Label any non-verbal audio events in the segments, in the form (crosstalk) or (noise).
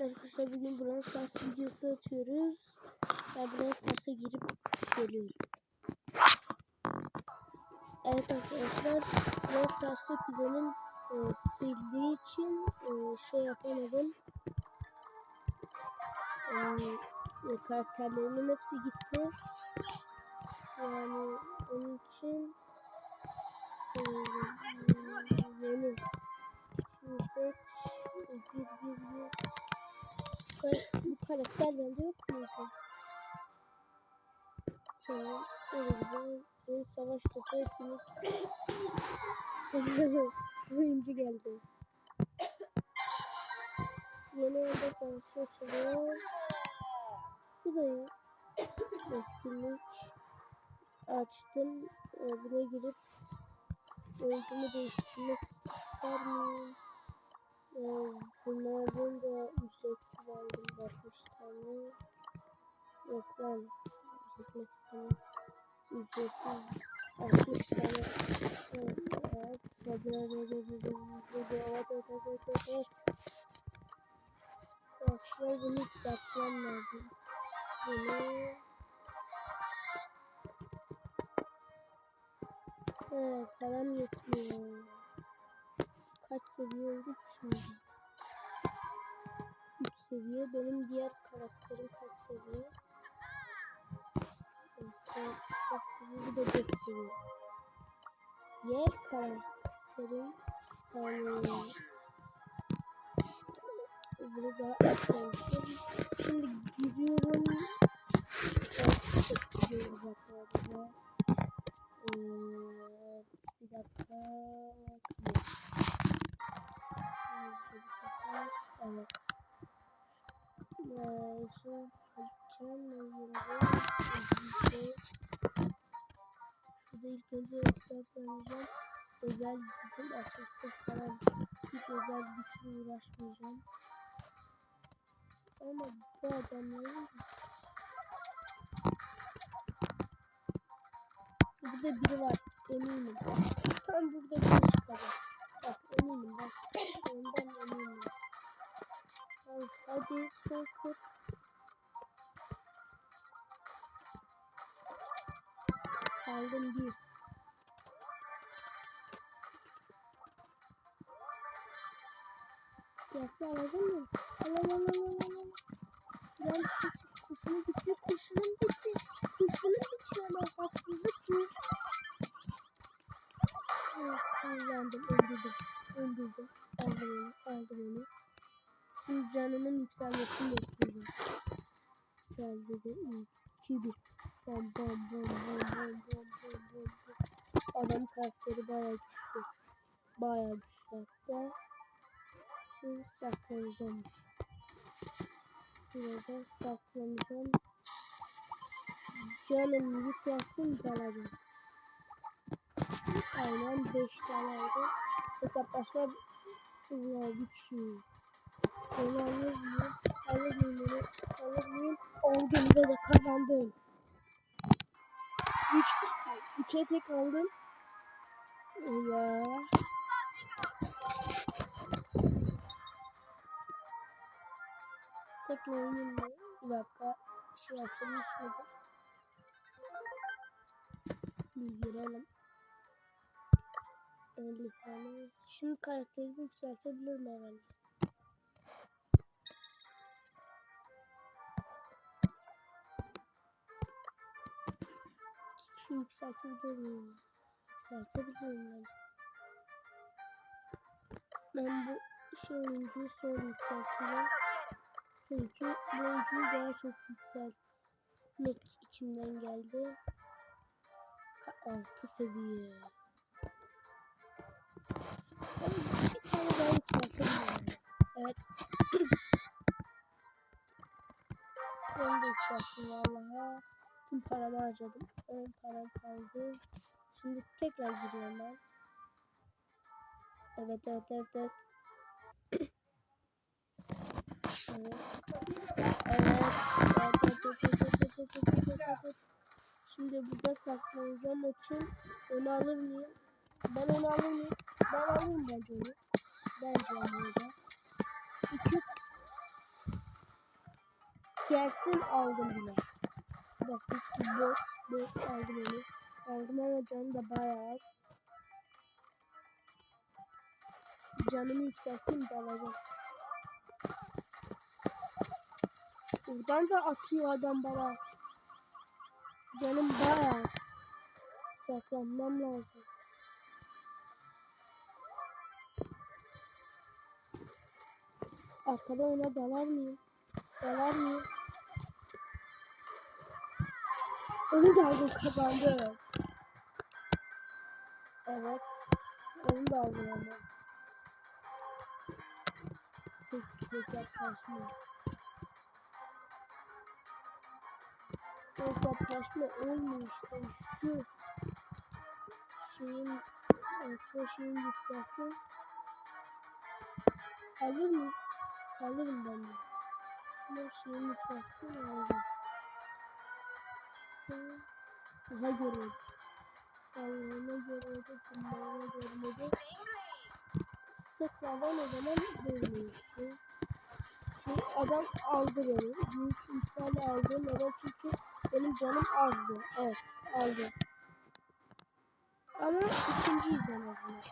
Evet arkadaşlar bugün Brawl Stars videosu atıyoruz. Ben Brawl Stars'a girip geliyorum. Evet arkadaşlar Brawl Stars'ta kuzenim e, sildiği için e, şey yapamadım. E, e, karakterlerimin hepsi gitti. Yani onun için e, yeni Şimdi seç Kar- bu karakter bende yok muydu? Tamam. Öyle güzel. Bir savaş topu etkinlik. (laughs) Oyuncu geldi. Yeni evde savaşçı açılıyor. Bu da iyi. Etkinlik. Açtım. Buraya girip oyuncumu değiştirmek ister miyim? Ee, bunlardan da ücretsiz aldım 60 tane. Yok lan. Ücretmek istemem. Ücretsiz 60 tane. Evet. evet. Hadi evet. Arkadaşlar bunu yükseltmem lazım. Bunu Evet, param yetmiyor. Kaç seviye olduk şimdi? 3 seviye. Benim diğer karakterim kaç seviye? Bu da 4 seviye. Diğer karakterim yani bunu da atlamışım. Şimdi çok gidiyoruz arkadaşlar. Evet, bir dakika. Evet. Şurada ilk önce hesaplanacağım. Özel gücüm açılsa falan hiç özel güçle uğraşmayacağım. Ama bu adamların Burada biri var eminim. Tam burada biri çıkacak. Bak eminim bak. Ondan eminim. Hadi sokur. Aldım bir. Gelse alalım mı? Alalım alalım alalım. Sıram kuşunu bitir kuşunu bitir. Kuş ve de kazandım. 3 3'e tek aldım. Ya. Tek mı? Bir dakika. Bir şey mıydı? Bir girelim. 50 tane. Şimdi karakteri de yükseltebilirim herhalde. Şu yükseltebilirim. Yükseltebilirim ben. Ben bu şey oyuncuyu sonra yükselteceğim. Çünkü bu oyuncuyu daha çok yükseltmek içimden geldi. 6 seviye. Bir tane daha yükseltelim Evet. (clears throat) Ben de yükselttim vallahi. Tüm paramı harcadım. Ön param kaldı. Şimdi tekrar giriyorum ben. Evet evet evet evet. evet. Evet. Evet, evet, evet, evet, evet. Şimdi burada saklanacağım için onu alır mıyım? Ben onu alır mıyım? Ben alırım bence onu. Bence almayacağım. İki. Gelsin aldım bile. Basit bir bot. Bot aldım onu. Aldım ama canım da bayağı az. Canımı yükselteyim de alacağım. Buradan da atıyor adam bana. Canım bayağı. Saklanmam lazım. Arkada ona dalar mıyım? Dalar mıyım? Onu da aldım kazandım. Evet. Onu da aldım ama. Tek hesap karşıma. Hesap karşıma olmuyor işte. Şu şeyin asma şeyin yükselsin. Alır mı? Alırım ben de. Ama şeyin yükselsin alırım. Daha görüyorum. Allah'ına görüyordu, bunlara görmedi. Sıkmadan o zaman. Şey, şey, adam aldı beni. Büyük ihtimalle aldı. Neden? Çünkü benim canım azdı. Evet, aldı. Ama ikinciyiz en azından.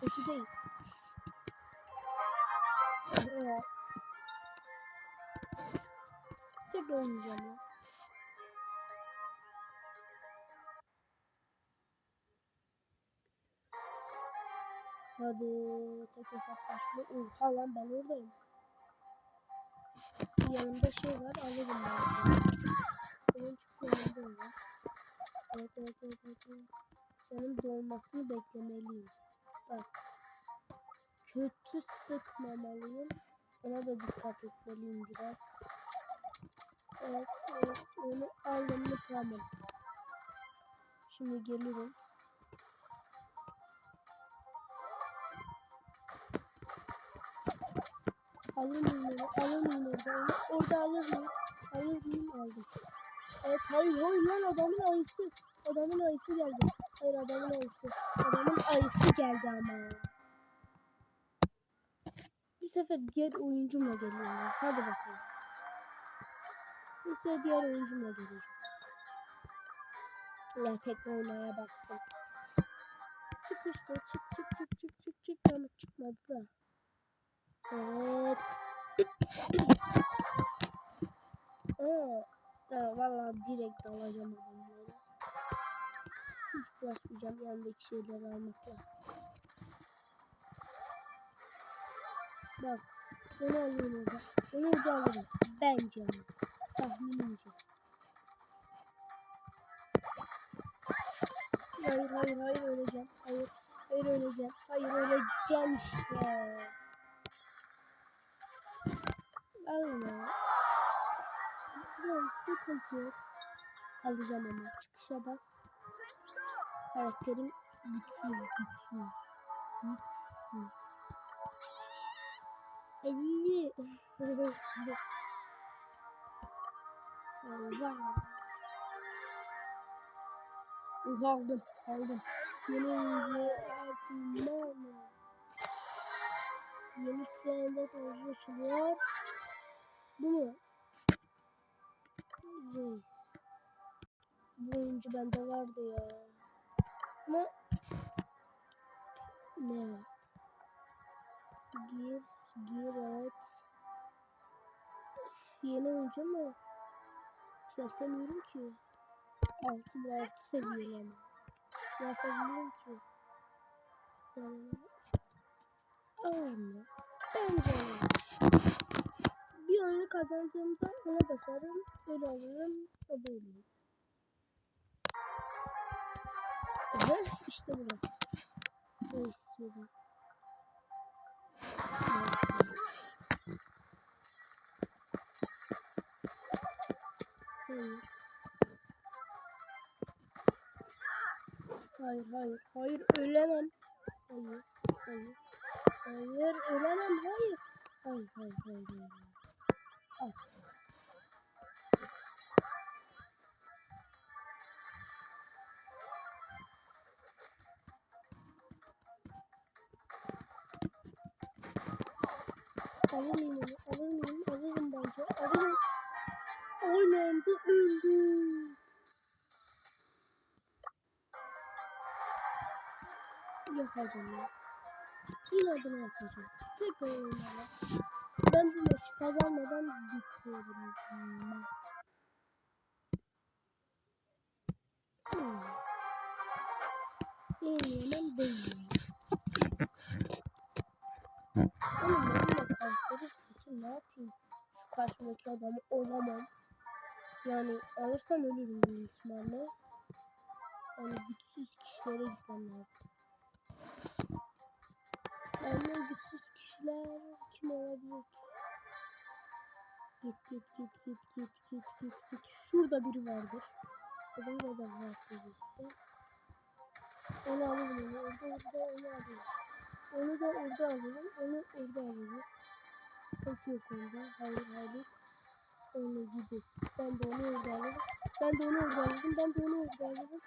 Kötü değil. Evet. Tekrar oynayacağım ya. Hadi tek hesaplaşma. Oha lan ben oradayım. Yanımda şey var alırım ben. Benim çok yanımda var. Evet evet evet evet. Canım dolmasını beklemeliyim. Bak. Kötü sıkmamalıyım. Ona da dikkat etmeliyim biraz. Evet evet onu aldım mı tamam. Şimdi gelirim. Alır mıyım onu? Alır mıyım orada? Orada alır mıyım? Aldım. Evet hayır hayır lan adamın ayısı. Adamın ayısı geldi. Hayır adamın ayısı. Adamın ayısı geldi ama. Bu sefer diğer oyuncumla geliyorum. Hadi bakalım. Bu sefer diğer oyuncumla geliyorum. Ya tekne oynaya bastım. Çık işte çık çık çık çık çık çık. Ama çıkmadı da. Evet. Aa, ya vallahi direkt alacağım adamları. Hiç bulaşmayacağım yanındaki şeyleri almakla. Bak, onu alayım orada. Onu orada alırım. Bence ama. Tahminimce. Hayır, hayır, hayır öleceğim. Hayır, hayır öleceğim. Hayır öleceğim işte. Alma. Yok sıkıntı yok. Alacağım ama. Çıkışa bas. Karakterim güçsüz güçsüz. Güçsüz. 50. Allah. Uh, aldım aldım. Yeni oyuncu altından. Yeni silahında savaşı. Bu mu? Bu oyuncu bende vardı ya. Ama ne yazdı? Gir, gir evet. Yeni oyuncu mu? Yükseltemiyorum ki. Altı bir altı. Ne yapabilirim ki? Yani... Aynı. Bence oyunu kazandığımda ona basarım. Böyle alırım. O böyle. Evet işte bu. Ne istiyorum? Hayır. Hayır, hayır, hayır, ölemem. Hayır, hayır, hayır, ölemem, hayır. Hayır, hayır, hayır, hayır. Alırım yine, alırım yine, alırım bence, alırım. Aynen de öldüm. Yapacağım ya. Yine adını yapacağım. Tekrar oynayalım. Ben bu maçı kazanmadan bitiririm. Hmm. Hmm. Yeniyemem değil. Oğlum benim de karakteri kötü ne yapayım? Şu karşımdaki adamı olamam. Yani alırsam ölürüm büyük ihtimalle. Yani güçsüz kişilere gitmem lazım. Benden güçsüz kişiler kim olabilir ki? Git git git git git git git git. Şurada biri vardır. Ya da burada var. Onu alalım. Orada orada onu alalım. Onu da orada alalım. Onu orada alalım. Sıkıntı yok onda. Hayır hayır. Onu gibi. Ben de onu orada alırım. Ben de onu orada alırım. Ben de onu orada alırım.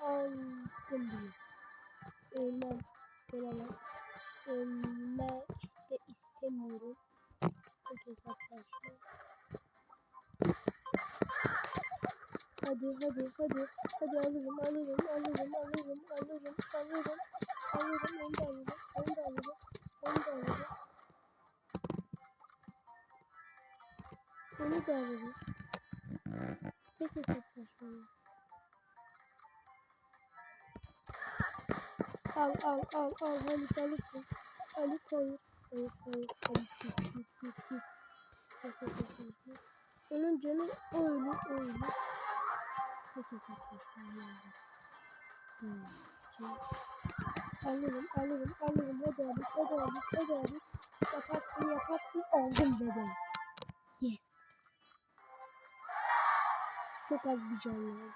Aldım bile. Ölmem. Gelemem. Ölmek de istemiyorum. Çok hesaplaşma. Hadi hadi hadi. Hadi alırım alırım alırım alırım alırım alırım. Alırım onu da alırım. Onu da alırım. Onu da alırım. Onu da alırım. Tek hesaplaşma. Al al al al Halit alırsın. Halit hayır. Onun canı. Hmm. Şimdi Alırım alırım alırım hadi abi hadi abi hadi abi. Yaparsın yaparsın aldım bebeğim. Yes. Çok az bir can lazım.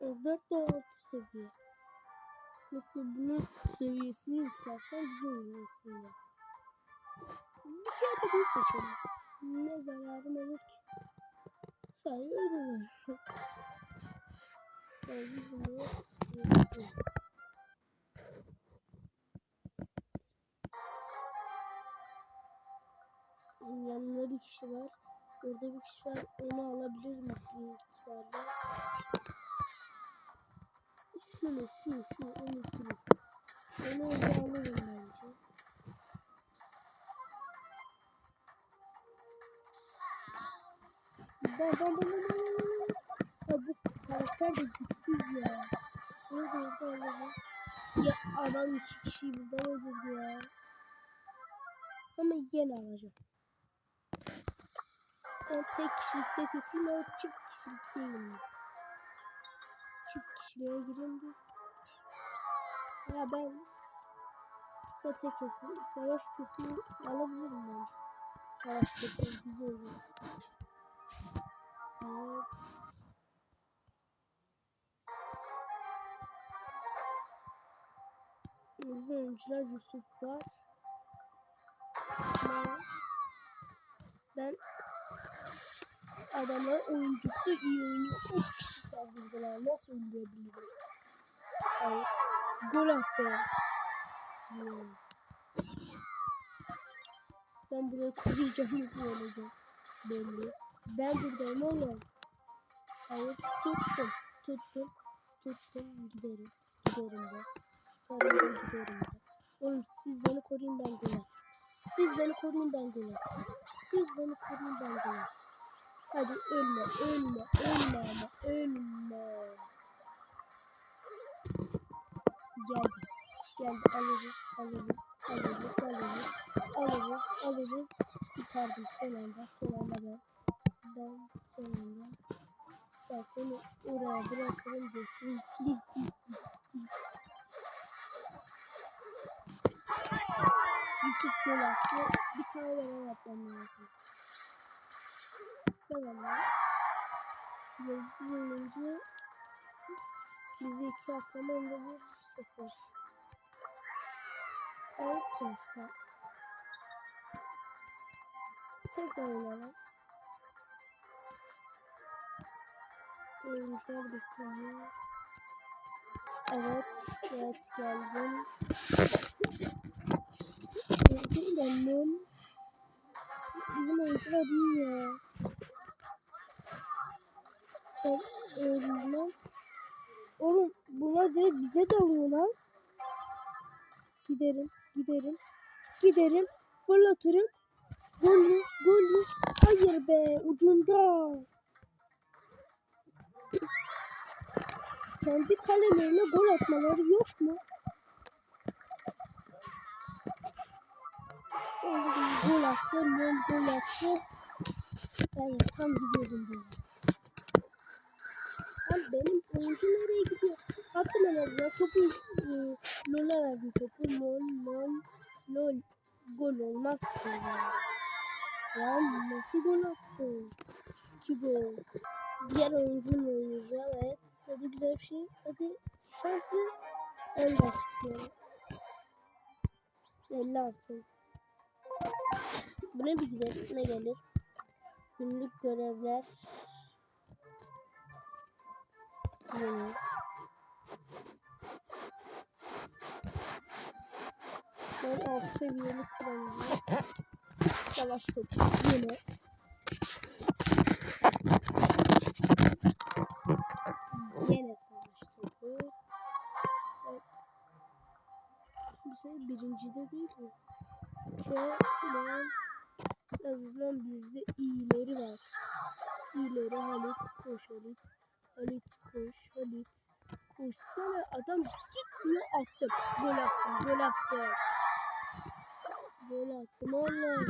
E, 4 ve 6 seviye. Mesela bunun seviyesini yükseltsem güzel olur aslında. Bir kere de seçelim. Ne zararım olur ki? Sadece ödülür. Bunu yapayım. yanında bir kişi var. Orada bir kişi var. Onu alabilir mi ihtimalle? Şunu, şu, şu, onu şunu. Onu orada alırım bence. Ben, ben, ben, ben, ben. Ya bu karakter de güçsüz ya. Orada orada alırım. Ya adam iki kişiyi birden öldürdü ya. Ama yine alacağım. Ben tek kişilikte kötüyüm ama çift kişilik değilim. Çift kişiliğe gireyim de. Ya ben kısa tek. Savaş kötü alabilirim ben. Savaş kötü güzel olur. Evet. Uzun oyuncular Yusuf var. Ben adamlar oyuncusu iyi oynuyor. 3 kişi saldırdılar. Nasıl öldürebilirim? Hayır. Gol attı. Hmm. Ben buraya kuracağım olacak. Belli. Ben buradayım oğlum. Hayır. Tuttum. Tuttum. Tuttum. Giderim. Giderim de. Tutarım da giderim de. Oğlum siz beni koruyun ben gol. Siz beni koruyun ben gol. Siz beni koruyun ben gol. Hadi ölme, ölme, ölme ama ölme. Geldi. Geldi alırız, alırız, alırız, alırız, alırız, alırız. Çıkardım son anda, son anda ben. Ben son anda. Ben seni oraya bırakırım diyorsunuz. Yusuf attı. Bir tane ben yapmam lazım. Tamam ya. Yıldız oyuncu bizi iki atlama önde bir sıfır. Evet sonuçta. Tekrar oynayalım. oyuncular bekliyor. Evet, evet geldim. Geldim geldim. Bizim oyuncular iyi ya. Ben öldüm. Oğlum bunlar direkt bize dalıyor lan. Giderim, giderim, giderim, fırlatırım. Gollü, gollü. Hayır be, ucunda. Kendi kalelerine gol atmaları yok mu? Gol attı, gol attı. Ben tam gidiyordum böyle. Lan benim oyuncu nereye gidiyor? Attım en azından topu e, Lol'a verdim topu. Lol, lol, lol. Gol olmaz ki ya. Ya nasıl gol attı? İki gol. Diğer oyuncunun oyuncu evet. Hadi güzel bir şey. Hadi şanslı. En basit 50 altın. Bu ne bir gider? Ne gelir? Günlük görevler. Yeni. Ben alt seviyelik kullanıyorum. Savaş topu. Yeni. Yine savaş topu. Evet. Bu sefer birincide değil mi? Şöyle. En azından bizde iyileri var. İyileri Halit. Koş Halit. Halit. Halit. Koşsana adam gitmiyor attım. Gol attım. Gol attım. Gol attım oğlum.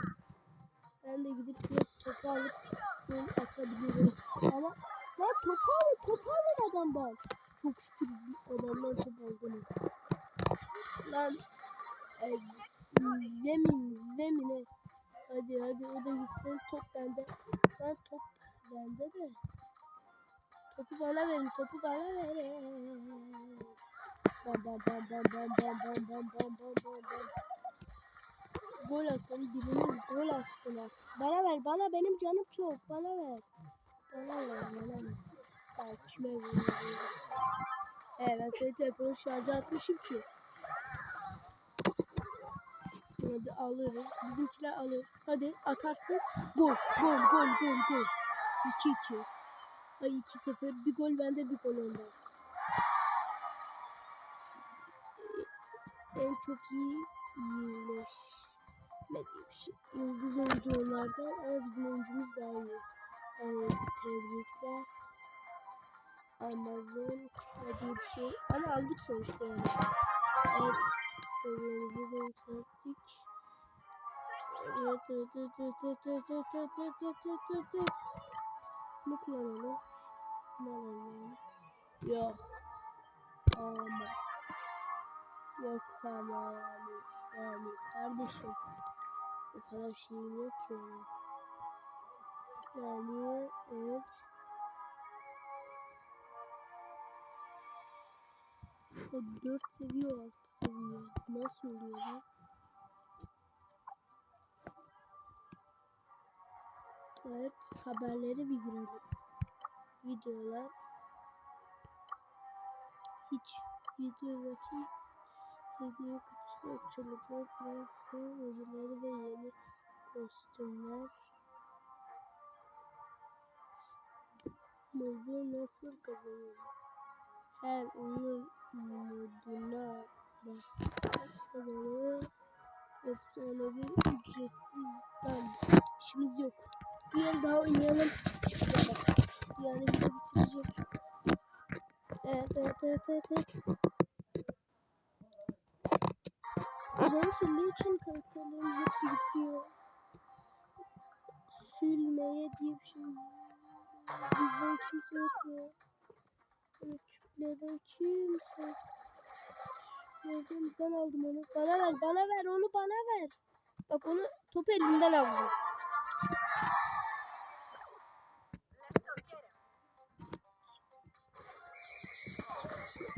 Ben de gidip direkt topu alıp gol atabilirim. Ama lan topu alın. Topu alın adamdan. Çok şükür adamdan top aldınız. Lan e, zemin zemine. Hadi hadi o da gitsin. Top bende. Lan top bende de. Topu bana verin, topu bana verin. Bam bam bam bam bam bam bam bam bam bam bam. Gol atın, biriniz gol atsın. Bana ver, bana benim canım çok, bana ver. Bana ver, bana ver. Ben kime veriyorum? He ben senin telefonu şarja atmışım ki. Hadi alırız. Bizimkiler alır. Hadi atarsın. Gol, gol, gol, gol, gol. 2-2. Ay 2-0. Bir gol bende bir gol onda. En çok iyi iyileşmediği bir şey. Yıldız oyuncu onlardan ama bizim oyuncumuz daha iyi. Yani tebrikler. Amazon diye bir şey. Ama aldık sonuçta yani. Evet. Seviyemizi de yükselttik. Evet, evet, Malım. Yok. Ama. Yok ama yani. Yani kardeşim. O kadar şey yok ki. Yani evet. O 4 seviyor 6 seviyor. Nasıl oluyor lan? Evet haberlere bir girelim. Videolar. Hiç video bakayım. Video kutusu açılımı, piyasa, ödülleri ve yeni kostümler. Modu nasıl kazanılır? Her oyun moduna başkaları efsanevi ücretsiz lan işimiz yok. Bir yıl daha oynayalım. Çıkacağım. Yani bitirecek. Evet evet evet evet. evet. Özellikle için karakterlerin hepsi gidiyor. Sülmeye diye bir şey. Bizden kimse yok mu? Evet, Türklerden kimse. Nereden ben aldım onu. Bana ver, bana ver, onu bana ver. Bak onu topu elimden aldım.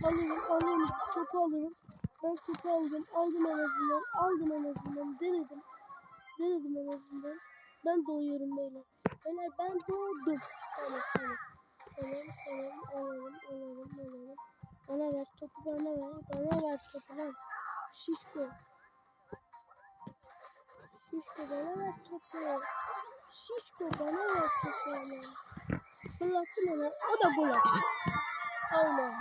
Alırım, alırım, topu alırım. Ben topu aldım, aldım en azından, aldım en azından, denedim. Denedim en azından. Ben doğuyorum beyler. Beyler ben doğdum. Tamam, tamam. Tamam tamam alalım alalım alalım. Bana ver topu bana ver. Bana ver topu lan. Şişko. Şişko bana ver topu. Şişko bana ver topu. Fırlattım ona. O da gol attı. Allah.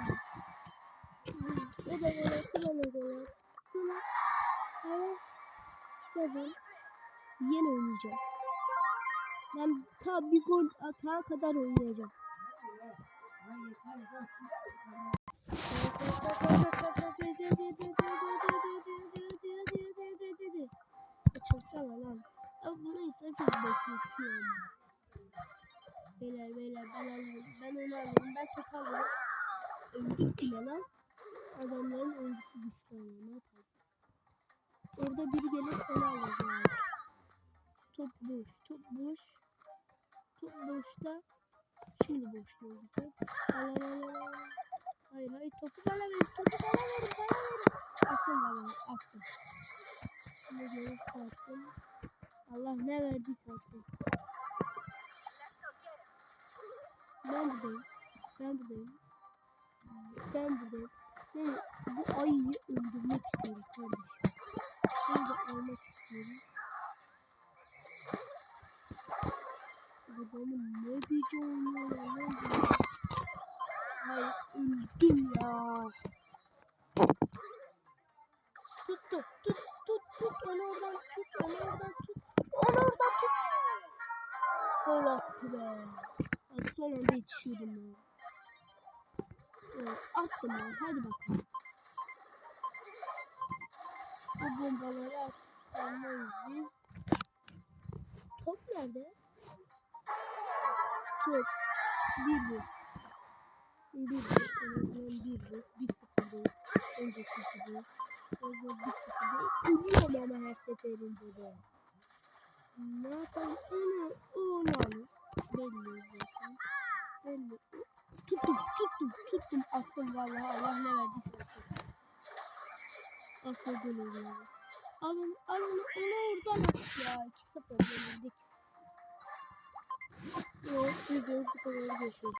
O da gol attı bana gol attı. Tamam. Tamam. Tamam. Yine oynayacağım. Ben ta bir gol atağa kadar oynayacağım. Açılsana lan. Abi burayı sakın bekletiyor ama. Beyler beyler ben alıyorum. Ben onu alıyorum. Ben topu alıyorum. Öldük bile lan. Adamların oyuncusu güçlü ama ne yapalım. Orada biri gelir seni alır yani. Top boş. Top boş. Top boşta. Şimdi boş top. Al al al al. Hayır hayır topu bana ver. Topu bana verin. Bana verin. Attım bana. Attım. Şimdi gelirse attım. Allah ne verdiyse attım. Ben buradayım. Ben buradayım. Ben buradayım. Seni bu ayıyı öldürmek istiyorum kardeşim. Seni de almak istiyorum. Adamın ne gücü oynuyorlar lan bu. Hayır öldüm ya. Tuttu tut tut tut onu oradan tut onu oradan tut. Onu oradan tut. Gol attı be. Son anda yetişiyordum ya. Evet, attım ben. Hadi bakalım. Bu bombaları artık almayız biz. Top nerede? Top. Bir bir. Bir bir. Bir bir. Bir sıfır değil. Önce sıfır değil. Önce bir sıfır değil. Ölüyorum ama her seferinde de. Ne yapalım? Onu, onu. Belli zaten. Belli. Tuttum, tuttum, tuttum. Attım vallahi Allah ne verdiyse. Aslında gol oluyor. Alın, alın, onu oradan at ya. 2-0 yenildik. Evet, videomuz bu kadar görüşürüz.